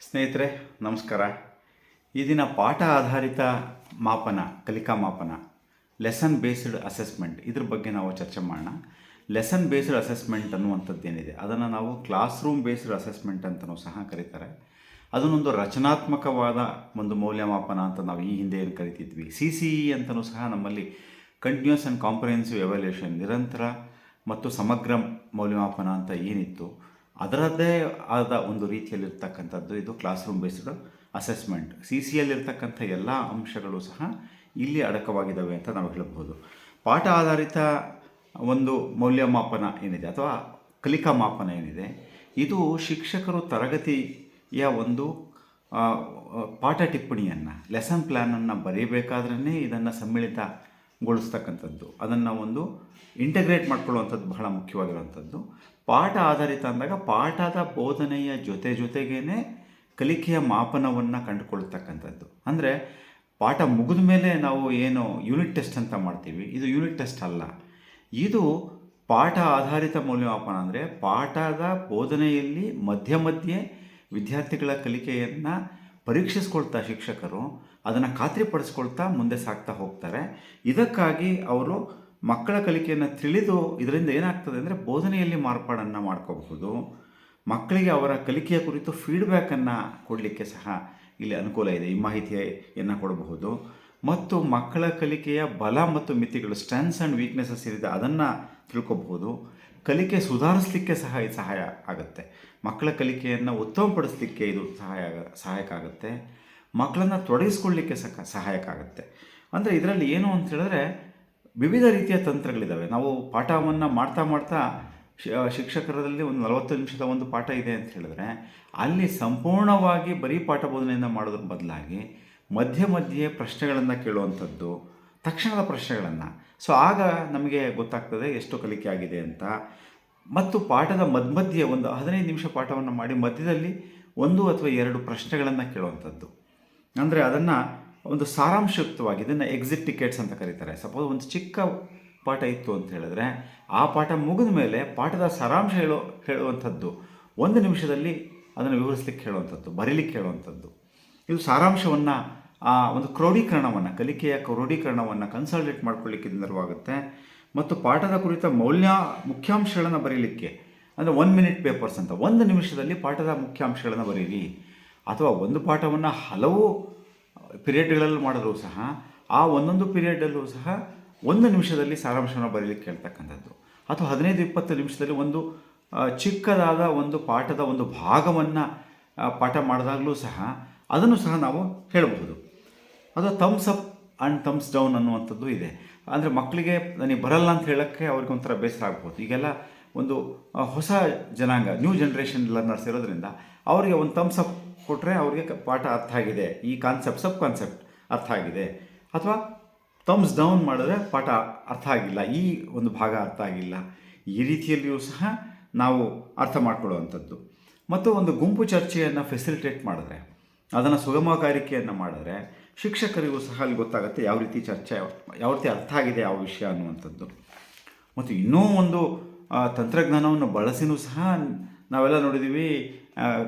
ಸ್ನೇಹಿತರೆ, ನಮಸ್ಕಾರ. ಈ ದಿನ ಪಾಠ ಆಧಾರಿತ ಮಾಪನ, ಕಲಿಕಾ ಮಾಪನ ಲೆಸನ್ ಬೇಸ್ಡ್ ಅಸೆಸ್ಮೆಂಟ್ ಇದ್ರ ಬಗ್ಗೆ ನಾವು ಚರ್ಚೆ ಮಾಡೋಣ. ಲೆಸನ್ ಬೇಸ್ಡ್ ಅಸೆಸ್ಮೆಂಟ್ ಅನ್ನುವಂಥದ್ದು ಏನಿದೆ? ಅದನ್ನು ನಾವು ಕ್ಲಾಸ್ ರೂಮ್ ಬೇಸ್ಡ್ ಅಸೆಸ್ಮೆಂಟ್ ಅಂತಲೂ ಸಹ ಕರೀತಾರೆ. ಅದನ್ನೊಂದು ರಚನಾತ್ಮಕವಾದ ಒಂದು ಮೌಲ್ಯಮಾಪನ ಅಂತ ನಾವು ಈ ಹಿಂದೆ ಏನು ಕರಿತಿದ್ವಿ? ಸಿ ಸಿ ಇ ಅಂತಲೂ ಸಹ ನಮ್ಮಲ್ಲಿ ಕಂಟಿನ್ಯೂಸ್ ಆ್ಯಂಡ್ ಕಾಂಪ್ರಹೆನ್ಸಿವ್ ಎವ್ಯಾಲ್ಯೂಷನ್ ನಿರಂತರ ಮತ್ತು ಸಮಗ್ರ ಮೌಲ್ಯಮಾಪನ ಅಂತ ಏನಿತ್ತು? ಅದರದ್ದೇ ಆದ ಒಂದು ರೀತಿಯಲ್ಲಿರ್ತಕ್ಕಂಥದ್ದು ಇದು classroom based assessment C C ಎಲ್ಲಿರ್ತಕ್ಕಂಥ ಎಲ್ಲ ಅಂಶಗಳು ಸಹ ಇಲ್ಲಿ ಅಡಕವಾಗಿದ್ದಾವೆ ಅಂತ ನಾವು ಹೇಳಬಹುದು. ಪಾಠ ಆಧಾರಿತ ಒಂದು ಮೌಲ್ಯಮಾಪನ ಏನಿದೆ ಅಥವಾ ಕಲಿಕಾ ಮಾಪನ ಏನಿದೆ, ಇದು ಶಿಕ್ಷಕರು ತರಗತಿಯ ಒಂದು ಪಾಠ ಟಿಪ್ಪಣಿಯನ್ನು ಲೆಸನ್ ಪ್ಲ್ಯಾನನ್ನು ಬರೀಬೇಕಾದ್ರೇ ಇದನ್ನು ಸಮ್ಮಿಳಿತಗೊಳಿಸ್ತಕ್ಕಂಥದ್ದು. ಅದನ್ನು ಒಂದು ಇಂಟಗ್ರೇಟ್ ಮಾಡ್ಕೊಳ್ಳುವಂಥದ್ದು ಬಹಳ ಮುಖ್ಯವಾಗಿರುವಂಥದ್ದು. ಪಾಠ ಆಧಾರಿತ ಅಂದಾಗ ಪಾಠದ ಬೋಧನೆಯ ಜೊತೆ ಜೊತೆಗೇನೆ ಕಲಿಕೆಯ ಮಾಪನವನ್ನು ಕಂಡುಕೊಳ್ತಕ್ಕಂಥದ್ದು ಅಂದರೆ ಪಾಠ ಮುಗಿದ ಮೇಲೆ ನಾವು ಏನು ಯೂನಿಟ್ ಟೆಸ್ಟ್ ಅಂತ ಮಾಡ್ತೀವಿ. ಇದು ಯೂನಿಟ್ ಟೆಸ್ಟ್ ಅಲ್ಲ. ಇದು ಪಾಠ ಆಧಾರಿತ ಮೌಲ್ಯಮಾಪನ ಅಂದರೆ ಪಾಠದ ಬೋಧನೆಯಲ್ಲಿ ಮಧ್ಯ ಮಧ್ಯೆ ವಿದ್ಯಾರ್ಥಿಗಳ ಕಲಿಕೆಯನ್ನು ಪರೀಕ್ಷಿಸ್ಕೊಳ್ತಾ ಶಿಕ್ಷಕರು, ಅದನ್ನು ಖಾತ್ರಿಪಡಿಸ್ಕೊಳ್ತಾ ಮುಂದೆ ಸಾಗ್ತಾ ಹೋಗ್ತಾರೆ. ಇದಕ್ಕಾಗಿ ಅವರು ಮಕ್ಕಳ ಕಲಿಕೆಯನ್ನು ತಿಳಿದು ಇದರಿಂದ ಏನಾಗ್ತದೆ ಅಂದರೆ ಬೋಧನೆಯಲ್ಲಿ ಮಾರ್ಪಾಡನ್ನು ಮಾಡ್ಕೋಬಹುದು. ಮಕ್ಕಳಿಗೆ ಅವರ ಕಲಿಕೆಯ ಕುರಿತು ಫೀಡ್ಬ್ಯಾಕನ್ನು ಕೊಡಲಿಕ್ಕೆ ಸಹ ಇಲ್ಲಿ ಅನುಕೂಲ ಇದೆ, ಈ ಮಾಹಿತಿಯನ್ನು ಕೊಡಬಹುದು. ಮತ್ತು ಮಕ್ಕಳ ಕಲಿಕೆಯ ಬಲ ಮತ್ತು ಮಿತಿಗಳು ಸ್ಟ್ರೆಂತ್ಸ್ ಆ್ಯಂಡ್ ವೀಕ್ನೆಸಸ್ ಇರಿದೆ ಅದನ್ನು ತಿಳ್ಕೊಬಹುದು. ಕಲಿಕೆ ಸುಧಾರಿಸಲಿಕ್ಕೆ ಸಹ ಸಹಾಯ ಆಗುತ್ತೆ. ಮಕ್ಕಳ ಕಲಿಕೆಯನ್ನು ಉತ್ತಮಪಡಿಸಲಿಕ್ಕೆ ಇದು ಸಹಾಯ ಸಹಾಯಕ ಆಗುತ್ತೆ. ಮಕ್ಕಳನ್ನು ತೊಡಗಿಸ್ಕೊಳ್ಳಿಕ್ಕೆ ಸಹ ಸಹಾಯಕ ಆಗುತ್ತೆ. ಅಂದರೆ ಇದರಲ್ಲಿ ಏನು ಅಂತ ಹೇಳಿದ್ರೆ ವಿವಿಧ ರೀತಿಯ ತಂತ್ರಗಳಿದ್ದಾವೆ ನಾವು ಪಾಠವನ್ನು ಮಾಡ್ತಾ ಮಾಡ್ತಾ ಶಿಕ್ಷಕರಲ್ಲಿ ಒಂದು ನಲವತ್ತು ನಿಮಿಷದ ಒಂದು ಪಾಠ ಇದೆ ಅಂತ ಹೇಳಿದ್ರೆ, ಅಲ್ಲಿ ಸಂಪೂರ್ಣವಾಗಿ ಬರೀ ಪಾಠ ಬೋಧನೆಯನ್ನು ಮಾಡೋದ್ರ ಬದಲಾಗಿ ಮಧ್ಯೆ ಮಧ್ಯೆ ಪ್ರಶ್ನೆಗಳನ್ನು ಕೇಳುವಂಥದ್ದು, ತಕ್ಷಣದ ಪ್ರಶ್ನೆಗಳನ್ನು. ಸೊ, ಆಗ ನಮಗೆ ಗೊತ್ತಾಗ್ತದೆ ಎಷ್ಟು ಕಲಿಕೆ ಆಗಿದೆ ಅಂತ. ಮತ್ತು ಪಾಠದ ಮಧ್ಯೆ ಒಂದು ಹದಿನೈದು ನಿಮಿಷ ಪಾಠವನ್ನು ಮಾಡಿ ಮಧ್ಯದಲ್ಲಿ ಒಂದು ಅಥವಾ ಎರಡು ಪ್ರಶ್ನೆಗಳನ್ನು ಕೇಳುವಂಥದ್ದು. ಅಂದರೆ ಅದನ್ನು ಒಂದು ಸಾರಾಂಶಯುಕ್ತವಾಗಿ ಇದನ್ನು ಎಕ್ಸಿಟ್ ಟಿಕೆಟ್ಸ್ ಅಂತ ಕರೀತಾರೆ. ಸಪೋಸ್ ಒಂದು ಚಿಕ್ಕ ಪಾಠ ಇತ್ತು ಅಂತ ಹೇಳಿದ್ರೆ, ಆ ಪಾಠ ಮುಗಿದ ಮೇಲೆ ಪಾಠದ ಸಾರಾಂಶ ಹೇಳೋ, ಹೇಳುವಂಥದ್ದು ಒಂದು ನಿಮಿಷದಲ್ಲಿ ಅದನ್ನು ವಿವರಿಸ್ಲಿಕ್ಕೆ ಹೇಳುವಂಥದ್ದು, ಬರೀಲಿಕ್ಕೆ ಹೇಳುವಂಥದ್ದು. ಇದು ಸಾರಾಂಶವನ್ನು, ಆ ಒಂದು ಕ್ರೋಢೀಕರಣವನ್ನು ಕಲಿಕೆಯ ಕ್ರೋಢೀಕರಣವನ್ನು ಕನ್ಸಲ್ಟೇಟ್ ಮಾಡ್ಕೊಳ್ಳಿಕ್ಕೆ ನೆರವಾಗುತ್ತೆ. ಮತ್ತು ಪಾಠದ ಕುರಿತ ಮೌಲ್ಯ ಮುಖ್ಯಾಂಶಗಳನ್ನು ಬರೀಲಿಕ್ಕೆ, ಅಂದರೆ ಒನ್ ಮಿನಿಟ್ ಪೇಪರ್ಸ್ ಅಂತ, ಒಂದು ನಿಮಿಷದಲ್ಲಿ ಪಾಠದ ಮುಖ್ಯಾಂಶಗಳನ್ನು ಬರೀರಿ. ಅಥವಾ ಒಂದು ಪಾಠವನ್ನು ಹಲವು ಪಿರಿಯಡ್ಗಳಲ್ಲಿ ಮಾಡಿದ್ರು ಸಹ, ಆ ಒಂದೊಂದು ಪಿರಿಯಡಲ್ಲೂ ಸಹ ಒಂದು ನಿಮಿಷದಲ್ಲಿ ಸಾರಾಂಶವನ್ನು ಬರೀಲಿಕ್ಕೆ ಹೇಳ್ತಕ್ಕಂಥದ್ದು ಅಥವಾ ಹದಿನೈದು ಇಪ್ಪತ್ತು ನಿಮಿಷದಲ್ಲಿ ಒಂದು ಚಿಕ್ಕದಾದ ಒಂದು ಪಾಠದ ಒಂದು ಭಾಗವನ್ನು ಪಾಠ ಮಾಡಿದಾಗಲೂ ಸಹ ಅದನ್ನು ಸಹ ನಾವು ಹೇಳಬಹುದು. ಅದು thumbs up and thumbs down ಅನ್ನುವಂಥದ್ದು ಇದೆ. ಅಂದರೆ ಮಕ್ಕಳಿಗೆ ನನಗೆ ಬರಲ್ಲ ಅಂತ ಹೇಳೋಕ್ಕೆ ಅವ್ರಿಗೆ ಒಂಥರ ಬೇಸರ ಆಗ್ಬೋದು ಈಗೆಲ್ಲ ಒಂದು ಹೊಸ ಜನಾಂಗ ನ್ಯೂ ಜನ್ರೇಷನ್ ಲರ್ನರ್ಸ್ ಇರೋದ್ರಿಂದ ಅವರಿಗೆ ಒಂದು ಥಮ್ಸ್ ಅಪ್ ಕೊಟ್ಟರೆ ಅವರಿಗೆ ಪಾಠ ಅರ್ಥ ಆಗಿದೆ. ಈ ಕಾನ್ಸೆಪ್ಟ್ ಸಬ್ ಕಾನ್ಸೆಪ್ಟ್ ಅರ್ಥ ಆಗಿದೆ. ಅಥವಾ ಥಮ್ಸ್ ಡೌನ್ ಮಾಡಿದ್ರೆ ಪಾಠ ಅರ್ಥ ಆಗಿಲ್ಲ. ಈ ಒಂದು ಭಾಗ ಅರ್ಥ ಆಗಿಲ್ಲ. ಈ ರೀತಿಯಲ್ಲಿಯೂ ಸಹ ನಾವು ಅರ್ಥ ಮಾಡಿಕೊಳ್ಳುವಂಥದ್ದು. ಮತ್ತು ಒಂದು ಗುಂಪು ಚರ್ಚೆಯನ್ನು ಫೆಸಿಲಿಟೇಟ್ ಮಾಡಿದ್ರೆ, ಅದನ್ನು ಸುಗಮಕಾರಿಕೆಯನ್ನು ಮಾಡಿದ್ರೆ ಶಿಕ್ಷಕರಿಗೂ ಸಹ ಅಲ್ಲಿ ಗೊತ್ತಾಗುತ್ತೆ ಯಾವ ರೀತಿ ಚರ್ಚೆ, ಯಾವ ರೀತಿ ಅರ್ಥ ಆಗಿದೆ ಯಾವ ವಿಷಯ ಅನ್ನುವಂಥದ್ದು. ಮತ್ತು ಇನ್ನೂ ಒಂದು ತಂತ್ರಜ್ಞಾನವನ್ನು ಬಳಸಿನೂ ಸಹ ನಾವೆಲ್ಲ ನೋಡಿದ್ದೀವಿ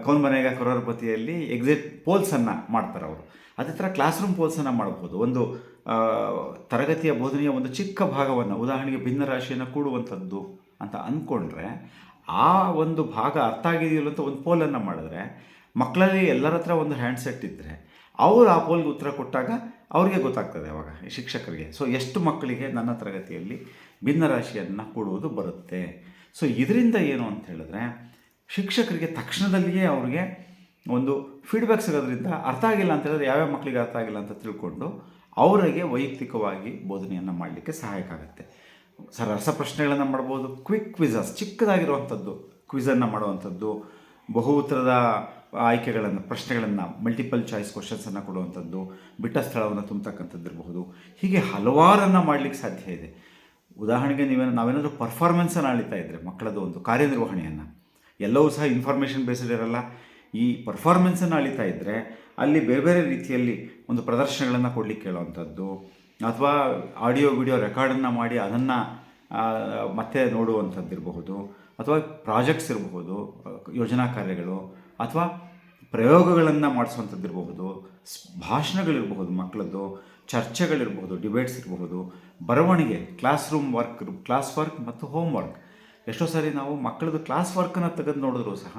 ಕೌನ್ ಮನೆಗ ಕರೋರ್ಪತಿಯಲ್ಲಿ ಎಕ್ಸಿಟ್ ಪೋಲ್ಸನ್ನು ಮಾಡ್ತಾರೆ ಅವರು. ಅದೇ ಥರ ಕ್ಲಾಸ್ ರೂಮ್ ಪೋಲ್ಸನ್ನು ಮಾಡ್ಬೋದು. ಒಂದು ತರಗತಿಯ ಬೋಧನೆಯ ಒಂದು ಚಿಕ್ಕ ಭಾಗವನ್ನು, ಉದಾಹರಣೆಗೆ ಭಿನ್ನರಾಶಿಯನ್ನು ಕೂಡುವಂಥದ್ದು ಅಂತ ಅಂದ್ಕೊಂಡ್ರೆ ಆ ಒಂದು ಭಾಗ ಅರ್ಥ ಆಗಿದೆಯಲ್ಲ ಅಂತ ಒಂದು ಪೋಲನ್ನು ಮಾಡಿದ್ರೆ ಮಕ್ಕಳಲ್ಲಿ ಎಲ್ಲರ ಹತ್ರ ಒಂದು ಹ್ಯಾಂಡ್ಸೆಟ್ ಇದ್ದರೆ ಅವರು ಆ ಪೋಲ್ಗೆ ಉತ್ತರ ಕೊಟ್ಟಾಗ ಅವರಿಗೆ ಗೊತ್ತಾಗ್ತದೆ ಅವಾಗ ಶಿಕ್ಷಕರಿಗೆ. ಸೊ ಎಷ್ಟು ಮಕ್ಕಳಿಗೆ ನನ್ನ ತರಗತಿಯಲ್ಲಿ ಭಿನ್ನರಾಶಿಯನ್ನು ಕೊಡುವುದು ಬರುತ್ತೆ. ಸೊ ಇದರಿಂದ ಏನು ಅಂತ ಹೇಳಿದ್ರೆ ಶಿಕ್ಷಕರಿಗೆ ತಕ್ಷಣದಲ್ಲಿಯೇ ಅವ್ರಿಗೆ ಒಂದು ಫೀಡ್ಬ್ಯಾಕ್ ಸಿಗೋದ್ರಿಂದ ಅರ್ಥ ಆಗಿಲ್ಲ ಅಂತ ಹೇಳಿದ್ರೆ ಯಾವ್ಯಾವ ಮಕ್ಕಳಿಗೆ ಅರ್ಥ ಆಗಿಲ್ಲ ಅಂತ ತಿಳ್ಕೊಂಡು ಅವರಿಗೆ ವೈಯಕ್ತಿಕವಾಗಿ ಬೋಧನೆಯನ್ನು ಮಾಡಲಿಕ್ಕೆ ಸಹಾಯಕ ಆಗುತ್ತೆ. ಸರ್ ರಸಪ್ರಶ್ನೆಗಳನ್ನು ಮಾಡ್ಬೋದು. ಕ್ವಿಕ್ ಕ್ವಿಝಸ್ ಚಿಕ್ಕದಾಗಿರುವಂಥದ್ದು ಕ್ವಿಝನ್ನು ಮಾಡುವಂಥದ್ದು, ಬಹು ಉತ್ತರದ ಆಯ್ಕೆಗಳನ್ನು, ಪ್ರಶ್ನೆಗಳನ್ನು ಮಲ್ಟಿಪಲ್ ಚಾಯ್ಸ್ ಕ್ವಶನ್ಸನ್ನು ಕೊಡುವಂಥದ್ದು, ಬಿಟ್ಟ ಸ್ಥಳವನ್ನು ತುಂಬತಕ್ಕಂಥದ್ದು ಇರಬಹುದು. ಹೀಗೆ ಹಲವಾರನ್ನು ಮಾಡಲಿಕ್ಕೆ ಸಾಧ್ಯ ಇದೆ. ಉದಾಹರಣೆಗೆ ನೀವೇನು, ನಾವೇನಾದರೂ ಪರ್ಫಾರ್ಮೆನ್ಸನ್ನು ಅಳಿತಾ ಇದ್ದರೆ ಮಕ್ಕಳದ್ದು ಒಂದು ಕಾರ್ಯನಿರ್ವಹಣೆಯನ್ನು ಎಲ್ಲವೂ ಸಹ ಇನ್ಫಾರ್ಮೇಷನ್ ಬೇಸ್ಡ್ ಇರಲ್ಲ. ಈ ಪರ್ಫಾರ್ಮೆನ್ಸನ್ನು ಅಳಿತಾ ಇದ್ದರೆ ಅಲ್ಲಿ ಬೇರೆ ಬೇರೆ ರೀತಿಯಲ್ಲಿ ಒಂದು ಪ್ರದರ್ಶನಗಳನ್ನು ಕೊಡಲಿಕ್ಕೆ ಕೇಳುವಂಥದ್ದು ಅಥವಾ ಆಡಿಯೋ ವಿಡಿಯೋ ರೆಕಾರ್ಡನ್ನು ಮಾಡಿ ಅದನ್ನು ಮತ್ತೆ ನೋಡುವಂಥದ್ದು ಇರಬಹುದು, ಅಥವಾ ಪ್ರಾಜೆಕ್ಟ್ಸ್ ಇರಬಹುದು, ಯೋಜನಾ ಕಾರ್ಯಗಳು, ಅಥವಾ ಪ್ರಯೋಗಗಳನ್ನು ಮಾಡಿಸುವಂಥದ್ದು ಇರಬಹುದು ಭಾಷಣಗಳಿರಬಹುದು ಮಕ್ಕಳದ್ದು ಚರ್ಚೆಗಳಿರಬಹುದು ಡಿಬೇಟ್ಸ್ ಇರಬಹುದು, ಬರವಣಿಗೆ classroom work classwork ಮತ್ತು ಹೋಮ್ ವರ್ಕ್ ಎಷ್ಟೋ ಸಾರಿ ನಾವು ಮಕ್ಕಳದ್ದು ಕ್ಲಾಸ್ ವರ್ಕನ್ನು ತೆಗೆದು ನೋಡಿದ್ರು ಸಹ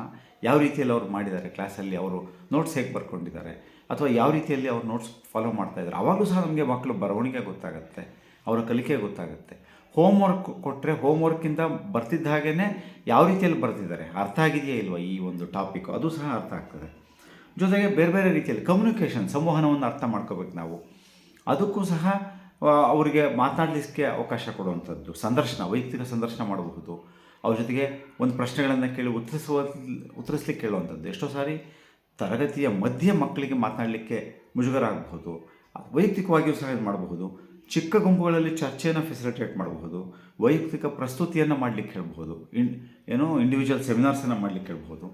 ಯಾವ ರೀತಿಯಲ್ಲಿ ಅವ್ರು ಮಾಡಿದ್ದಾರೆ ಕ್ಲಾಸಲ್ಲಿ ಅವರು ನೋಟ್ಸ್ ಹೇಗೆ ಬರ್ಕೊಂಡಿದ್ದಾರೆ ಅಥವಾ ಯಾವ ರೀತಿಯಲ್ಲಿ ಅವ್ರು ನೋಟ್ಸ್ ಫಾಲೋ ಮಾಡ್ತಾ ಇದ್ದಾರೆ. ಆವಾಗಲೂ ಸಹ ನಮಗೆ ಮಕ್ಕಳು ಬರವಣಿಗೆ ಗೊತ್ತಾಗುತ್ತೆ, ಅವರ ಕಲಿಕೆ ಗೊತ್ತಾಗುತ್ತೆ. ಹೋಮ್ ವರ್ಕ್ ಕೊಟ್ಟರೆ ಹೋಮ್ ವರ್ಕಿಂದ ಬರ್ತಿದ್ದ ಹಾಗೇ ಯಾವ ರೀತಿಯಲ್ಲಿ ಬರ್ತಿದ್ದಾರೆ? ಅರ್ಥ ಆಗಿದೆಯಾ ಇಲ್ವಾ ಈ ಒಂದು ಟಾಪಿಕ್ ಅದು ಸಹ ಅರ್ಥ ಆಗ್ತದೆ. ಜೊತೆಗೆ ಬೇರೆ ಬೇರೆ ರೀತಿಯಲ್ಲಿ ಕಮ್ಯುನಿಕೇಷನ್ ಸಂವಹನವನ್ನು ಅರ್ಥ ಮಾಡ್ಕೋಬೇಕು ನಾವು. ಅದಕ್ಕೂ ಸಹ ಅವರಿಗೆ ಮಾತನಾಡಲಿಕ್ಕೆ ಅವಕಾಶ ಕೊಡುವಂಥದ್ದು, ಸಂದರ್ಶನ, ವೈಯಕ್ತಿಕ ಸಂದರ್ಶನ ಮಾಡಬಹುದು. ಅವ್ರ ಜೊತೆಗೆ ಒಂದು ಪ್ರಶ್ನೆಗಳನ್ನು ಕೇಳಿ ಉತ್ತರಿಸುವ, ಉತ್ತರಿಸ್ಲಿಕ್ಕೆ ಕೇಳುವಂಥದ್ದು. ಎಷ್ಟೋ ಸಾರಿ ತರಗತಿಯ ಮಧ್ಯ ಮಕ್ಕಳಿಗೆ ಮಾತನಾಡಲಿಕ್ಕೆ ಮುಜುಗರ ಆಗಬಹುದು ವೈಯಕ್ತಿಕವಾಗಿಯೂ ಸಹ ಇದು ಮಾಡಬಹುದು. ಚಿಕ್ಕ ಗುಂಪುಗಳಲ್ಲಿ ಚರ್ಚೆಯನ್ನು ಫೆಸಿಲಿಟೇಟ್ ಮಾಡಬಹುದು. ವೈಯಕ್ತಿಕ ಪ್ರಸ್ತುತಿಯನ್ನು ಮಾಡಲಿಕ್ಕೆ ಹೇಳ್ಬೋದು ಇನ್, ಏನೋ ಇಂಡಿವಿಜುವಲ್ ಸೆಮಿನಾರ್ಸನ್ನು ಮಾಡಲಿಕ್ಕೆ ಹೇಳ್ಬೋದು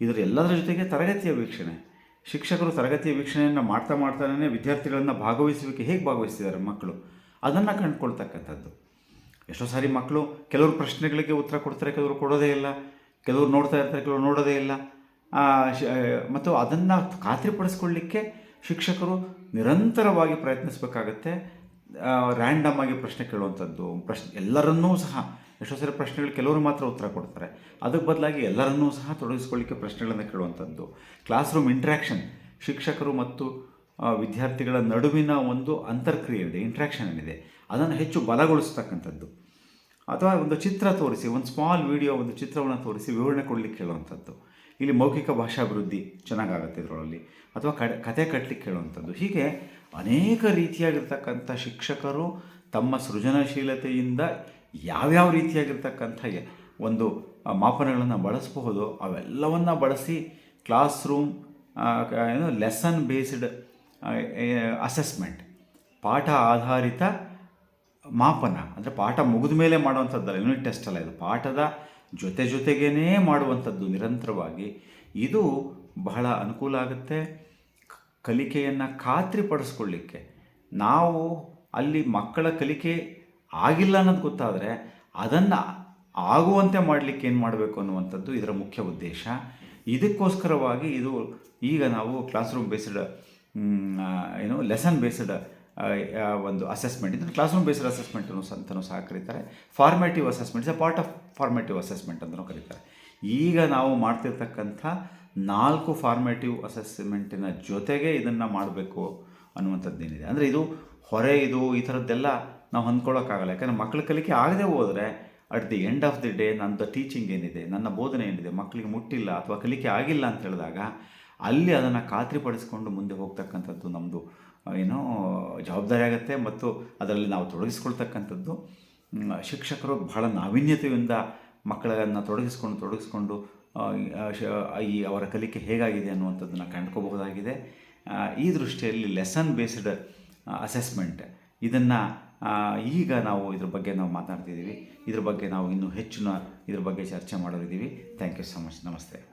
ಇದರ ಎಲ್ಲದರ ಜೊತೆಗೆ ತರಗತಿಯ ವೀಕ್ಷಣೆ. ಶಿಕ್ಷಕರು ತರಗತಿಯ ವೀಕ್ಷಣೆಯನ್ನು ಮಾಡ್ತಾ ಮಾಡ್ತಾನೇ ವಿದ್ಯಾರ್ಥಿಗಳನ್ನು ಭಾಗವಹಿಸುವಿಕೆ ಹೇಗೆ ಭಾಗವಹಿಸ್ತಿದ್ದಾರೆ ಮಕ್ಕಳು? ಅದನ್ನು ಕಂಡುಕೊಳ್ತಕ್ಕಂಥದ್ದು. ಎಷ್ಟೋ ಸಾರಿ ಮಕ್ಕಳು ಕೆಲವರು ಪ್ರಶ್ನೆಗಳಿಗೆ ಉತ್ತರ ಕೊಡ್ತಾರೆ, ಕೆಲವರು ಕೊಡೋದೇ ಇಲ್ಲ. ಕೆಲವರು ನೋಡ್ತಾ ಇರ್ತಾರೆ, ಕೆಲವರು ನೋಡೋದೇ ಇಲ್ಲ. ಮತ್ತು ಅದನ್ನು ಖಾತ್ರಿಪಡಿಸ್ಕೊಳ್ಳಿಕ್ಕೆ ಶಿಕ್ಷಕರು ನಿರಂತರವಾಗಿ ಪ್ರಯತ್ನಿಸಬೇಕಾಗತ್ತೆ. ರ್ಯಾಂಡಮ್ ಆಗಿ ಪ್ರಶ್ನೆ ಕೇಳುವಂಥದ್ದು ಪ್ರಶ್ನೆ ಎಲ್ಲರನ್ನೂ ಸಹ ಎಷ್ಟೋ ಸರಿ ಪ್ರಶ್ನೆಗಳು ಕೆಲವರು ಮಾತ್ರ ಉತ್ತರ ಕೊಡ್ತಾರೆ. ಅದಕ್ಕೆ ಬದಲಾಗಿ ಎಲ್ಲರನ್ನೂ ಸಹ ತೊಡಗಿಸ್ಕೊಳ್ಳಿಕ್ಕೆ ಪ್ರಶ್ನೆಗಳನ್ನು ಕೇಳುವಂಥದ್ದು. ಕ್ಲಾಸ್ ರೂಮ್ ಇಂಟ್ರ್ಯಾಕ್ಷನ್ ಶಿಕ್ಷಕರು ಮತ್ತು ವಿದ್ಯಾರ್ಥಿಗಳ ನಡುವಿನ ಒಂದು ಅಂತರ್ಕ್ರಿಯೆ ಇದೆ ಇಂಟ್ರ್ಯಾಕ್ಷನ್ ಏನಿದೆ. ಅದನ್ನು ಹೆಚ್ಚು ಬಲಗೊಳಿಸ್ತಕ್ಕಂಥದ್ದು. ಅಥವಾ ಒಂದು ಚಿತ್ರ ತೋರಿಸಿ, ಒಂದು ಸ್ಮಾಲ್ ವಿಡಿಯೋ ಒಂದು ಚಿತ್ರವನ್ನು ತೋರಿಸಿ ವಿವರಣೆ ಕೊಡಲಿಕ್ಕೆ ಹೇಳುವಂಥದ್ದು ಇಲ್ಲಿ ಮೌಖಿಕ ಭಾಷಾಭಿವೃದ್ಧಿ ಚೆನ್ನಾಗಾಗುತ್ತೆ ಇದರೊಳಲ್ಲಿ. ಅಥವಾ ಕಡೆ, ಕತೆ ಕಟ್ಟಲಿಕ್ಕೆ ಹೇಳುವಂಥದ್ದು ಹೀಗೆ ಅನೇಕ ರೀತಿಯಾಗಿರ್ತಕ್ಕಂಥ ಶಿಕ್ಷಕರು ತಮ್ಮ ಸೃಜನಶೀಲತೆಯಿಂದ ಯಾವ್ಯಾವ ರೀತಿಯಾಗಿರ್ತಕ್ಕಂಥ ಒಂದು ಮಾಪನಗಳನ್ನು ಬಳಸಬಹುದು, ಅವೆಲ್ಲವನ್ನು ಬಳಸಿ ಕ್ಲಾಸ್ ರೂಮ್ ಏನು ಲೆಸನ್ ಬೇಸ್ಡ್ ಅಸೆಸ್ಮೆಂಟ್ ಪಾಠ ಆಧಾರಿತ ಮಾಪನ, ಅಂದರೆ ಪಾಠ ಮುಗಿದ ಮೇಲೆ ಮಾಡುವಂಥದ್ದಲ್ಲ ಯೂನಿಟ್ ಟೆಸ್ಟ್ ಅಲ್ಲ ಇದು. ಪಾಠದ ಜೊತೆ ಜೊತೆಗೇ ಮಾಡುವಂಥದ್ದು ನಿರಂತರವಾಗಿ. ಇದು ಬಹಳ ಅನುಕೂಲ ಆಗುತ್ತೆ. ಕಲಿಕೆಯನ್ನು ಖಾತ್ರಿಪಡಿಸ್ಕೊಳ್ಳಿಕ್ಕೆ. ನಾವು ಅಲ್ಲಿ ಮಕ್ಕಳ ಕಲಿಕೆ ಆಗಿಲ್ಲ ಅನ್ನೋದು ಗೊತ್ತಾದರೆ ಅದನ್ನು ಆಗುವಂತೆ ಮಾಡಲಿಕ್ಕೆ ಏನು ಮಾಡಬೇಕು ಅನ್ನುವಂಥದ್ದು ಇದರ ಮುಖ್ಯ ಉದ್ದೇಶ. ಇದಕ್ಕೋಸ್ಕರವಾಗಿ ಇದು ಈಗ ನಾವು ಕ್ಲಾಸ್ ರೂಮ್ ಬೇಸ್ಡ್ ಏನು ಲೆಸನ್ ಬೇಸ್ಡ್ ಒಂದು ಅಸೆಸ್ಮೆಂಟ್ ಇದನ್ನು ಕ್ಲಾಸ್ ರೂಮ್ ಬೇಸ್ಡ್ ಅಸೆಸ್ಮೆಂಟ್ ಅಂತಲೂ ಸಹ ಕರೀತಾರೆ. Formative assessment is a part of formative assessment ಅಂತಲೂ ಕರೀತಾರೆ. ಈಗ ನಾವು ಮಾಡ್ತಿರ್ತಕ್ಕಂಥ ನಾಲ್ಕು ಫಾರ್ಮೇಟಿವ್ ಅಸೆಸ್ಮೆಂಟಿನ ಜೊತೆಗೆ ಇದನ್ನು ಮಾಡಬೇಕು ಅನ್ನುವಂಥದ್ದೇನಿದೆ. ಅಂದರೆ ಇದು ಹೊರೆ, ಇದು ಈ ಥರದ್ದೆಲ್ಲ ನಾವು ಹೊಂದ್ಕೊಳ್ಳೋಕ್ಕಾಗಲ್ಲ ಯಾಕಂದರೆ ಮಕ್ಕಳ ಕಲಿಕೆ ಆಗದೆ ಹೋದರೆ at the end of the day ನನ್ನ ಟೀಚಿಂಗ್ ಏನಿದೆ, ನನ್ನ ಬೋಧನೆ ಏನಿದೆ ಮಕ್ಕಳಿಗೆ ಮುಟ್ಟಿಲ್ಲ ಅಥವಾ ಕಲಿಕೆ ಆಗಿಲ್ಲ ಅಂತ ಹೇಳಿದಾಗ ಅಲ್ಲಿ ಅದನ್ನು ಖಾತ್ರಿಪಡಿಸಿಕೊಂಡು ಮುಂದೆ ಹೋಗ್ತಕ್ಕಂಥದ್ದು ನಮ್ಮದು ಏನೋ ಜವಾಬ್ದಾರಿ ಆಗುತ್ತೆ ಮತ್ತು ಅದರಲ್ಲಿ ನಾವು ತೊಡಗಿಸ್ಕೊಳ್ತಕ್ಕಂಥದ್ದು ಶಿಕ್ಷಕರು ಬಹಳ ನಾವೀನ್ಯತೆಯಿಂದ ಮಕ್ಕಳನ್ನು ತೊಡಗಿಸ್ಕೊಂಡು ತೊಡಗಿಸ್ಕೊಂಡು ಈ, ಅವರ ಕಲಿಕೆ ಹೇಗಾಗಿದೆ ಅನ್ನುವಂಥದ್ದನ್ನು ಕಂಡ್ಕೋಬಹುದಾಗಿದೆ. ಈ ದೃಷ್ಟಿಯಲ್ಲಿ ಲೆಸನ್ ಬೇಸ್ಡ್ ಅಸೆಸ್ಮೆಂಟ್ ಇದನ್ನು ಈಗ ನಾವು ಇದ್ರ ಬಗ್ಗೆ ನಾವು ಮಾತಾಡ್ತಿದ್ದೀವಿ. ಇದ್ರ ಬಗ್ಗೆ ನಾವು ಇನ್ನೂ ಹೆಚ್ಚಿನ ಇದ್ರ ಬಗ್ಗೆ ಚರ್ಚೆ ಮಾಡೋರಿದ್ದೀವಿ. ಥ್ಯಾಂಕ್ ಯು ಸೊ ಮಚ್ ನಮಸ್ತೆ.